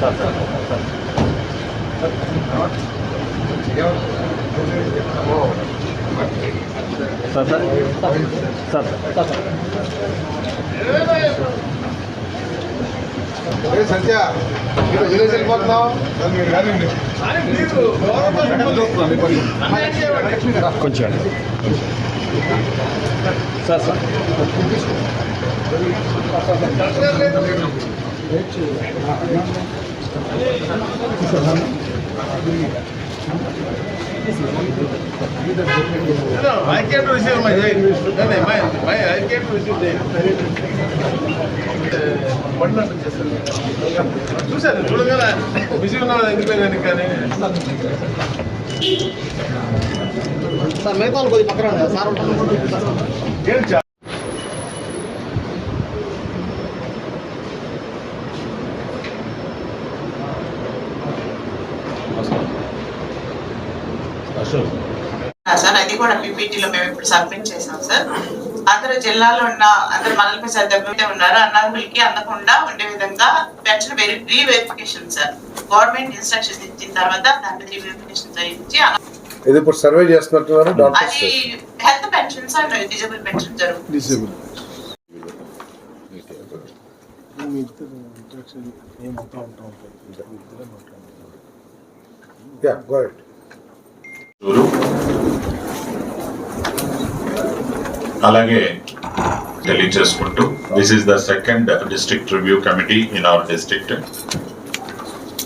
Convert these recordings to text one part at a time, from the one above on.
さあさあさあさあさあ సత్య మీరు విలేజ్ వెళ్ళిపోతున్నావు? కొంచెం sir sir. I came to receive my right. No, no, my, my, I came to receive the. పడినట్టు చేశాను చూశాను చూడగానే బిజీ ఉన్నాడు ఎందుకు పోయినాను కానీ సార్ మిగతా వాళ్ళు కొద్దిగా పక్కన రండి. సార్ ఉంటాను. సార్. అది కూడా పీపీటీలో మేము ఇప్పుడు సబ్మిట్ చేసాం సార్. అందరు జిల్లాలో ఉన్న అందరు మనలపై సభ్యులే ఉన్నారు. అన్నదమ్ములకి అందకుండా ఉండే విధంగా pension very re verification sir. Government instructions ఇచ్చిన తర్వాత దాని రీ వెరిఫికేషన్ చేయించి అన్న- ఇది ఇప్పుడు సర్వే డాక్టర్స్ అది health pensions and disable pension జరుగుతుంది. యా గో అహెడ్ అలాగే తెలియచేసుకుంటూ this is the second district review committee in our district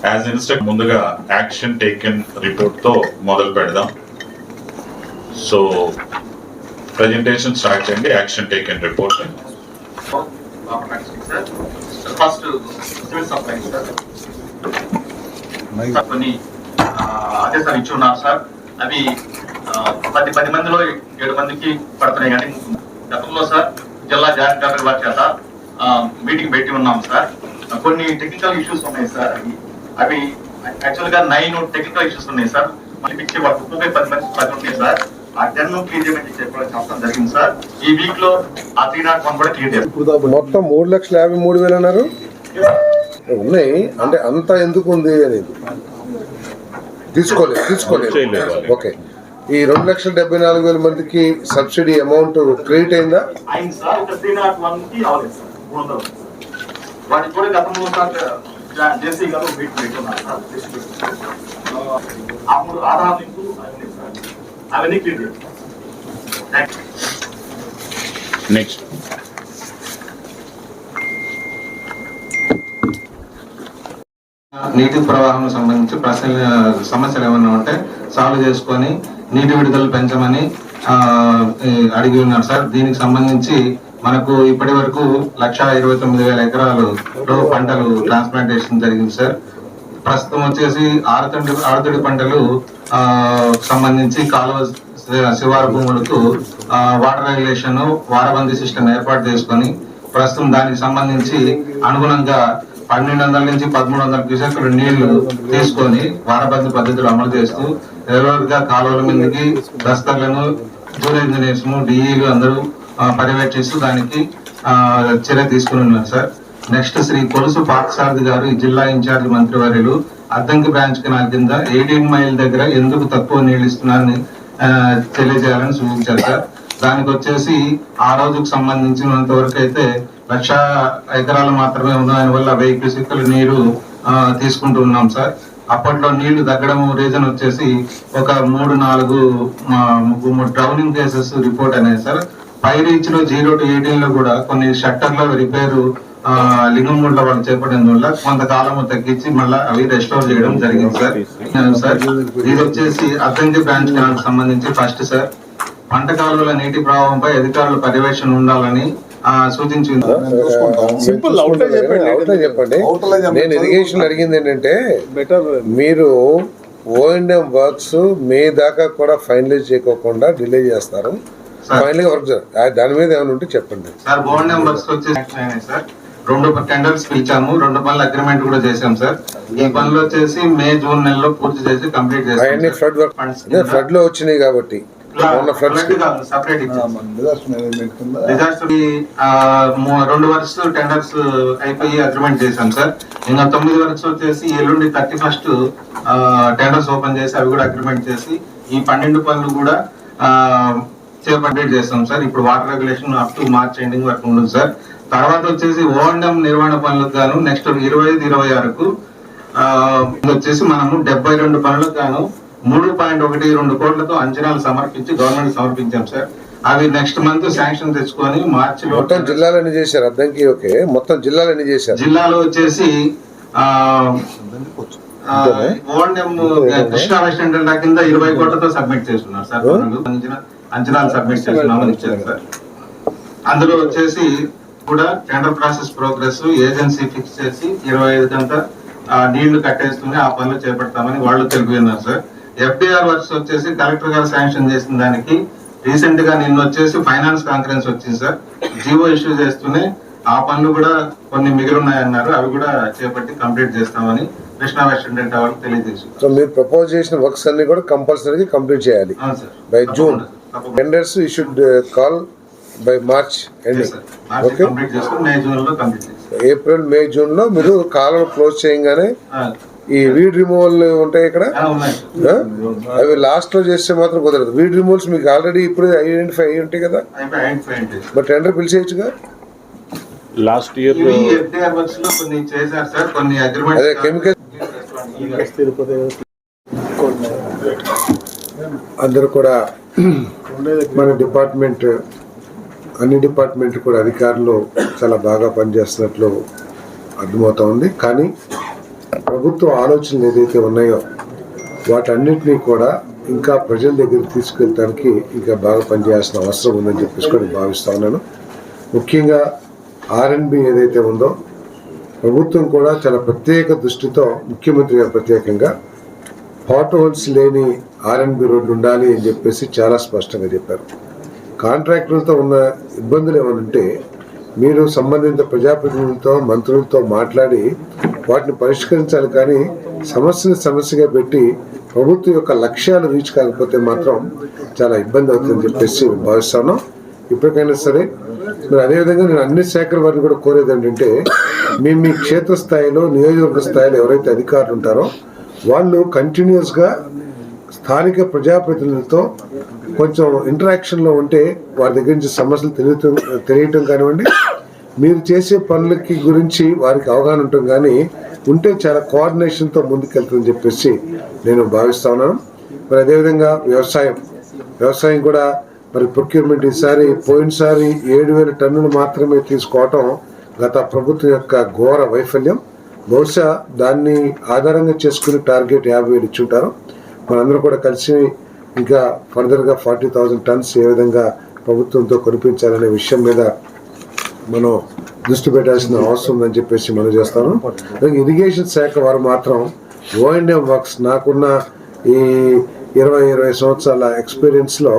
as instruct ముందుగా యాక్షన్ టేకెన్ రిపోర్ట్తో మొదలు పెడదాం. సో ప్రజెంటేషన్ స్టార్ట్ చేయండి action taken report first civil supply sir కొన్ని ఆదేశాలు ఇచ్చి ఉన్నారు సార్ అవి పది పది మందిలో ఏడు మందికి పడుతున్నాయి కానీ గతంలో సార్. జిల్లా జాయింట్ కలెక్టర్ వారి చేత మీటింగ్ పెట్టి ఉన్నాం సార్. కొన్ని టెక్నికల్ ఇష్యూస్ ఉన్నాయి సార్. అవి అవి యాక్చువల్గా నైన్ టెక్నికల్ ఇష్యూస్ ఉన్నాయి సార్. మళ్ళీ ఇచ్చే ముప్పై పది మంది పది ఉన్నాయి సార్ ఆ టెన్ క్లియర్ చేయమని చెప్పడం చెప్పడం జరిగింది సార్. ఈ వీక్లో ఆ త్రీ నాట్ వన్ కూడా క్లియర్ మొత్తం మూడు లక్షల యాభై మూడు వేలు అన్నారు? ఉన్నాయి. అంటే అంత ఎందుకు ఉంది అనేది? తీసుకోలేదు తీసుకోలేదు. ఓకే. ఈ రెండు లక్షల డెబ్బై నాలుగు వేల మందికి సబ్సిడీ అమౌంట్ క్రెడిట్ అయిందా. నెక్స్ట్ నీటి ప్రవాహం సంబంధించి ప్రశ్నలు సమస్యలు ఏమన్నా ఉంటే సాల్వ్ చేసుకొని నీటి విడుదల పెంచమని అడిగి ఉన్నారు సార్. దీనికి సంబంధించి మనకు ఇప్పటి వరకు లక్ష ఇరవై తొమ్మిది వేల ఎకరాలలో పంటలు ట్రాన్స్ప్లాంటేషన్ జరిగింది సార్. ప్రస్తుతం వచ్చేసి ఆరుతడి ఆరుతడి పంటలు సంబంధించి కాలువ శివారు భూములకు వాటర్ రెగ్యులేషన్ వారబందీ సిస్టమ్ ఏర్పాటు చేసుకొని ప్రస్తుతం దానికి సంబంధించి అనుగుణంగా పన్నెండు వందల నుంచి పదమూడు వందల క్యూసెక్లు నీళ్ళు తీసుకొని వారబంది పద్ధతులు అమలు చేస్తూ రెగ్యులర్ కాలువల మీదకి దస్తర్లను జూనియర్ ఇంజనీర్స్ డిఈలు అందరూ పర్యవేక్షిస్తూ దానికి చర్య తీసుకుని ఉన్నారు సార్. నెక్స్ట్ శ్రీ కొలుసు పార్థసారథి గారు జిల్లా ఇన్ఛార్జ్ మంత్రివర్యులు అద్దంకి బ్రాంచ్ కెనాల్ కింద ఎయిటీన్ మైల్ దగ్గర ఎందుకు తక్కువ నీళ్ళు ఇస్తున్నారని తెలియజేయాలని సూచించారు సార్. దానికి వచ్చేసి ఆ రోజుకు సంబంధించినంత వరకు అయితే లక్ష ఎకరాలు మాత్రమే ఉన్న దానివల్ల వెయ్యి క్యూసెక్కుల నీరు తీసుకుంటూ ఉన్నాం సార్. అప్పట్లో నీళ్ళు తగ్గడం రీజన్ వచ్చేసి ఒక మూడు నాలుగు డ్రౌనింగ్ కేసెస్ రిపోర్ట్ అనేది సార్. పై రీచ్లో జీరో టు ఎయిటీన్లో కూడా కొన్ని షట్టర్ల రిపేరు లింగంగుండ్ల వాళ్ళు చేపట్టడం వల్ల కొంతకాలం తగ్గించి మళ్ళీ అవి రెస్టోర్ చేయడం జరిగింది సార్. సార్. ఇది వచ్చేసి అద్దంకి బ్రాంచ్ కెనాల్ సంబంధించి ఫస్ట్ సార్. పంట కాలువల నీటి ప్రభావంపై అధికారుల పర్యవేక్షణ ఉండాలని సింపుల్ చెప్పండి చెప్పండి. నేను ఇరిగేషన్ అడిగింది ఏంటంటే బెటర్ మీరు ఓఎండ్ఎం వర్క్స్ మే దాకా కూడా ఫైనలైజ్ చేయకోకుండా డిలే చేస్తారు. సార్. ఫైనల్గా వర్క్ దాని మీద ఏమైనా ఉంటే చెప్పండి. సార్ బోర్డు నెంబర్స్ వచ్చేసి సార్ రెండు టెండర్స్ పిలిచాము రెండు పనులు అగ్రిమెంట్ కూడా చేశాం సార్. ఈ పనులు వచ్చేసి మే జూన్ నెలలో పూర్తి చేసి కంప్లీట్ అవన్నీ ఫ్లడ్ ఫ్లడ్లో వచ్చినాయి కాబట్టి. రెండు వర్క్స్ టెండర్స్ అయిపోయి అగ్రిమెంట్ చేశాం సార్. ఇంకా తొమ్మిది వర్క్స్ వచ్చేసి ఎల్లుండి థర్టీ ఫస్ట్ టెండర్స్ ఓపెన్ చేసి అవి కూడా అగ్రిమెంట్ చేసి ఈ పన్నెండు పనులు కూడా చేపట్టేట్ చేస్తాం సార్. ఇప్పుడు water regulation up to March ending వరకు ఉంటుంది సార్. తర్వాత వచ్చేసి ఓఎండం నిర్వహణ పనులకు గాను నెక్స్ట్ ఇరవై ఐదు ఇరవై ఆరుకు వచ్చేసి మనము డెబ్బై రెండు పనులకు గాను మూడు పాయింట్ ఒకటి రెండు కోట్లతో అంచనాలు సమర్పించి గవర్నమెంట్ సమర్పించాం సార్. అవి నెక్స్ట్ మంత్ శాంక్షన్ తెచ్చుకొని మార్చిలో మొత్తం జిల్లాలో ఎన్ని చేశారు? అద్దంకి ఓకే. మొత్తం జిల్లాలో ఎన్ని చేశారు? జిల్లాలో వచ్చేసి ఓఎంఎం కృష్ణా వెస్ట్ అండ్ కింద ఇరవై కోట్లతో సబ్మిట్ చేస్తున్నారు సార్. అంచనాలు సబ్మిట్ చేస్తున్నామని ఇచ్చారు సార్. అందులో వచ్చేసి కూడా tender process progress agency fix చేసి ఇరవై ఐదు గంట నీళ్ళు కట్టేస్తూనే ఆ పనులు చేపడతామని వాళ్ళు తెలిపినారు సార్. ఎఫ్డిఆర్ వర్క్స్ వచ్చేసి కలెక్టర్ గారు శాంక్షన్ చేసిన దానికి రీసెంట్గా నిన్న వచ్చేసి ఫైనాన్స్ కాన్ఫరెన్స్ వచ్చింది సార్. జీవో ఇష్యూ చేస్తూనే ఆ పనులు కూడా కొన్ని మిగిలి ఉన్నాయన్నారు అవి కూడా చేపట్టి కంప్లీట్ చేస్తామని కృష్ణా వెస్ట్ ఇండియన్ వాళ్ళకి తెలియజేసి సో మీరు ప్రపోజ్ చేసిన వర్క్స్ అన్ని కూడా కంపల్సరీగా కంప్లీట్ చేయాలి. By June. Tenders you should call by March ending okay April May జూన్లో మీరు కాలం క్లోజ్ చేయగానే ఈ వీడ్ రిమూవల్ ఉంటాయి ఇక్కడ? అవి లాస్ట్లో చేస్తే మాత్రం కుదరదు. వీడ్ రిమూవల్స్ మీకు ఆల్రెడీ ఇప్పుడు ఐడెంటిఫై అయ్యి ఉంటాయి కదా. మరి టెండర్ పిలిచేయచ్చుగా? లాస్ట్ ఇయర్ అదే కెమికల్ అందరూ కూడా మన డిపార్ట్మెంట్ అన్ని డిపార్ట్మెంట్ కూడా అధికారులు చాలా బాగా పనిచేస్తున్నట్లు అర్థమవుతా ఉంది. కానీ ప్రభుత్వ ఆలోచనలు ఏదైతే ఉన్నాయో వాటన్నిటినీ కూడా ఇంకా ప్రజల దగ్గర తీసుకెళ్ళడానికి ఇంకా బాగా పనిచేయాల్సిన అవసరం ఉందని చెప్పేసి కూడా భావిస్తా ఉన్నాను. ముఖ్యంగా ఆర్ఎన్బి ఏదైతే ఉందో ప్రభుత్వం కూడా చాలా ప్రత్యేక దృష్టితో ముఖ్యమంత్రి గారు ప్రత్యేకంగా హాట్ హోల్స్ లేని ఆర్ఎన్బి రోడ్డు ఉండాలి అని చెప్పేసి చాలా స్పష్టంగా చెప్పారు. కాంట్రాక్టర్లతో ఉన్న ఇబ్బందులు ఏమనంటే మీరు సంబంధిత ప్రజాప్రతినిధులతో మంత్రులతో మాట్లాడి వాటిని పరిష్కరించాలి కానీ సమస్యను సమస్యగా పెట్టి ప్రభుత్వం యొక్క లక్ష్యాలు రీచ్ కాకపోతే మాత్రం చాలా ఇబ్బంది అవుతుందని చెప్పేసి భావిస్తాను. ఇప్పటికైనా సరే మరి అదేవిధంగా నేను అన్ని శాఖల వారిని కూడా కోరేది ఏంటంటే మీ మీ క్షేత్ర స్థాయిలో నియోజకవర్గ స్థాయిలో ఎవరైతే అధికారులు ఉంటారో వాళ్ళు కంటిన్యూస్గా స్థానిక ప్రజాప్రతినిధులతో కొంచెం ఇంటరాక్షన్లో ఉంటే వారి దగ్గర నుంచి సమస్యలు తెలియటం తెలియటం కానివ్వండి మీరు చేసే పనులకి గురించి వారికి అవగాహన ఉంటుంది కానీ ఉంటే చాలా కోఆర్డినేషన్తో ముందుకెళ్తుందని చెప్పేసి నేను భావిస్తా ఉన్నాను. మరి అదేవిధంగా వ్యవసాయం. వ్యవసాయం కూడా మరి ప్రొక్యూర్మెంట్ ఈసారి పోయినసారి ఏడు వేల టన్నులు మాత్రమే తీసుకోవటం గత ప్రభుత్వం యొక్క ఘోర వైఫల్యం. బహుశా దాన్ని ఆధారంగా చేసుకుని టార్గెట్ యాభై వేలు ఇచ్చుంటారు. మనందరూ కూడా కలిసి ఇంకా ఫర్దర్గా ఫార్టీ థౌజండ్ టన్స్ ఏ విధంగా ప్రభుత్వంతో కొనిపించాలనే విషయం మీద మనం దృష్టి పెట్టాల్సిన అవసరం ఉందని చెప్పేసి మనం చేస్తాను. ఇరిగేషన్ శాఖ వారు మాత్రం ఓఎండ్ఎం వర్క్స్ నాకున్న ఈ ఇరవై ఇరవై సంవత్సరాల ఎక్స్పీరియన్స్లో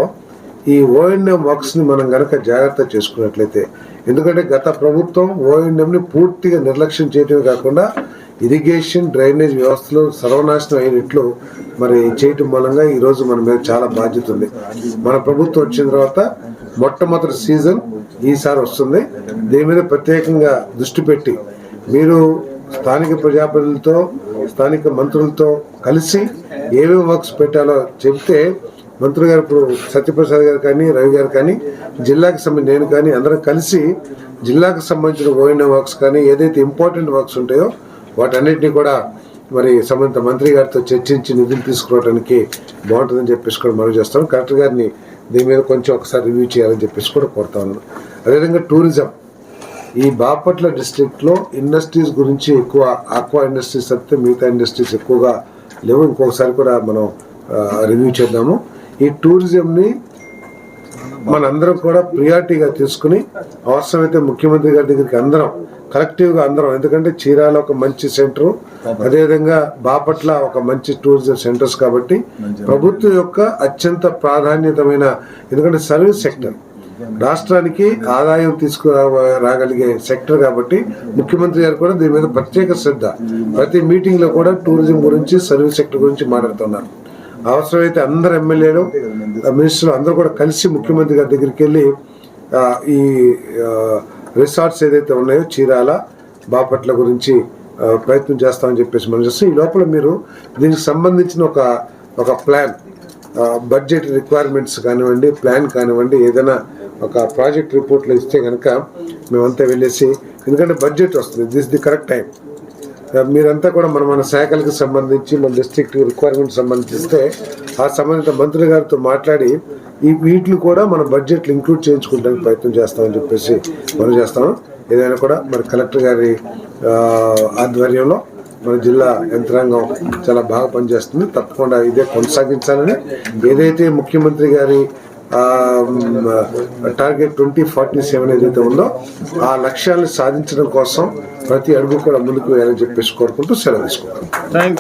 ఈ ఓఎండ్ఎం వర్క్స్ని మనం గనక జాగ్రత్త చేసుకున్నట్లయితే ఎందుకంటే గత ప్రభుత్వం ఓఎండ్ఎంని పూర్తిగా నిర్లక్ష్యం చేయటమే కాకుండా ఇరిగేషన్ డ్రైనేజ్ వ్యవస్థలు సర్వనాశనం అయినట్లు మరి చేయటం మూలంగా ఈరోజు మన మీద చాలా బాధ్యత ఉంది. మన ప్రభుత్వం వచ్చిన తర్వాత మొట్టమొదటి సీజన్ ఈసారి వస్తుంది. దీని మీద ప్రత్యేకంగా దృష్టి పెట్టి మీరు స్థానిక ప్రజాప్రతినిధులతో స్థానిక మంత్రులతో కలిసి ఏమేమి వర్క్స్ పెట్టాలో చెప్తే మంత్రి గారు ఇప్పుడు సత్యప్రసాద్ గారు కానీ రవి గారు కానీ జిల్లాకి సంబంధించి నేను కానీ అందరం కలిసి జిల్లాకు సంబంధించిన ఓఎన్ఏ వర్క్స్ కానీ ఏదైతే ఇంపార్టెంట్ వర్క్స్ ఉంటాయో వాటన్నిటిని కూడా మరి సంబంధిత మంత్రి గారితో చర్చించి నిధులు తీసుకురావడానికి బాగుంటుందని చెప్పేసి కూడా మనం చేస్తాం. కలెక్టర్ గారిని దీని మీద కొంచెం ఒకసారి రివ్యూ చేయాలని చెప్పేసి కూడా కోరుతా ఉన్నాను. అదేవిధంగా టూరిజం. ఈ బాపట్ల డిస్ట్రిక్ట్లో ఇండస్ట్రీస్ గురించి ఎక్కువ ఆక్వా ఇండస్ట్రీస్ తప్పితే మిగతా ఇండస్ట్రీస్ ఎక్కువగా లేవు. ఇంకొకసారి కూడా మనం రివ్యూ చేద్దాము. ఈ టూరిజంని మనందరం కూడా ప్రియారిటీగా తీసుకుని అవసరమైతే ముఖ్యమంత్రి గారి దగ్గరికి అందరం కలెక్టివ్గా అందరం ఎందుకంటే చీరాల ఒక మంచి సెంటర్ అదేవిధంగా బాపట్ల ఒక మంచి టూరిజం సెంటర్స్ కాబట్టి ప్రభుత్వం యొక్క అత్యంత ప్రాధాన్యతమైన ఎందుకంటే సర్వీస్ సెక్టర్. రాష్ట్రానికి ఆదాయం తీసుకురా రాగలిగే సెక్టర్ కాబట్టి ముఖ్యమంత్రి గారు కూడా దీని మీద ప్రత్యేక శ్రద్ధ. ప్రతి మీటింగ్లో కూడా టూరిజం గురించి సర్వీస్ సెక్టర్ గురించి మాట్లాడుతున్నారు. అవసరమైతే అందరు ఎమ్మెల్యేలు మినిస్టర్లు అందరూ కూడా కలిసి ముఖ్యమంత్రి గారి దగ్గరికి వెళ్ళి ఈ రిసార్ట్స్ ఏదైతే ఉన్నాయో చీరాల బాపట్ల గురించి ప్రయత్నం చేస్తామని చెప్పేసి మనం చేస్తాం ఈ లోపల మీరు దీనికి సంబంధించిన ఒక ఒక ప్లాన్ బడ్జెట్ రిక్వైర్మెంట్స్ కానివ్వండి ప్లాన్ కానివ్వండి ఏదైనా ఒక ప్రాజెక్ట్ రిపోర్ట్లో ఇస్తే కనుక మేమంతా వెళ్ళేసి ఎందుకంటే బడ్జెట్ వస్తుంది. This the correct time. మీరంతా కూడా మన మన శాఖలకు సంబంధించి మన డిస్ట్రిక్ట్ రిక్వైర్మెంట్ సంబంధిస్తే ఆ సంబంధిత మంత్రి గారితో మాట్లాడి ఈ వీటిని కూడా మన బడ్జెట్లు ఇంక్లూడ్ చేయించుకోవడానికి ప్రయత్నం చేస్తామని చెప్పేసి మనం చేస్తాం ఏదైనా కూడా మరి కలెక్టర్ గారి ఆధ్వర్యంలో మన జిల్లా యంత్రాంగం చాలా బాగా పనిచేస్తుంది. తప్పకుండా ఇదే కొనసాగించాలని ఏదైతే ముఖ్యమంత్రి గారి టార్గెట్ ట్వంటీ ఫార్టీ సెవెన్ ఏదైతే ఉందో ఆ లక్ష్యాలను సాధించడం కోసం ప్రతి అడుగు కూడా ముందుకు వేయాలని చెప్పేసి కోరుకుంటూ సెలవు తీసుకుంటాం థ్యాంక్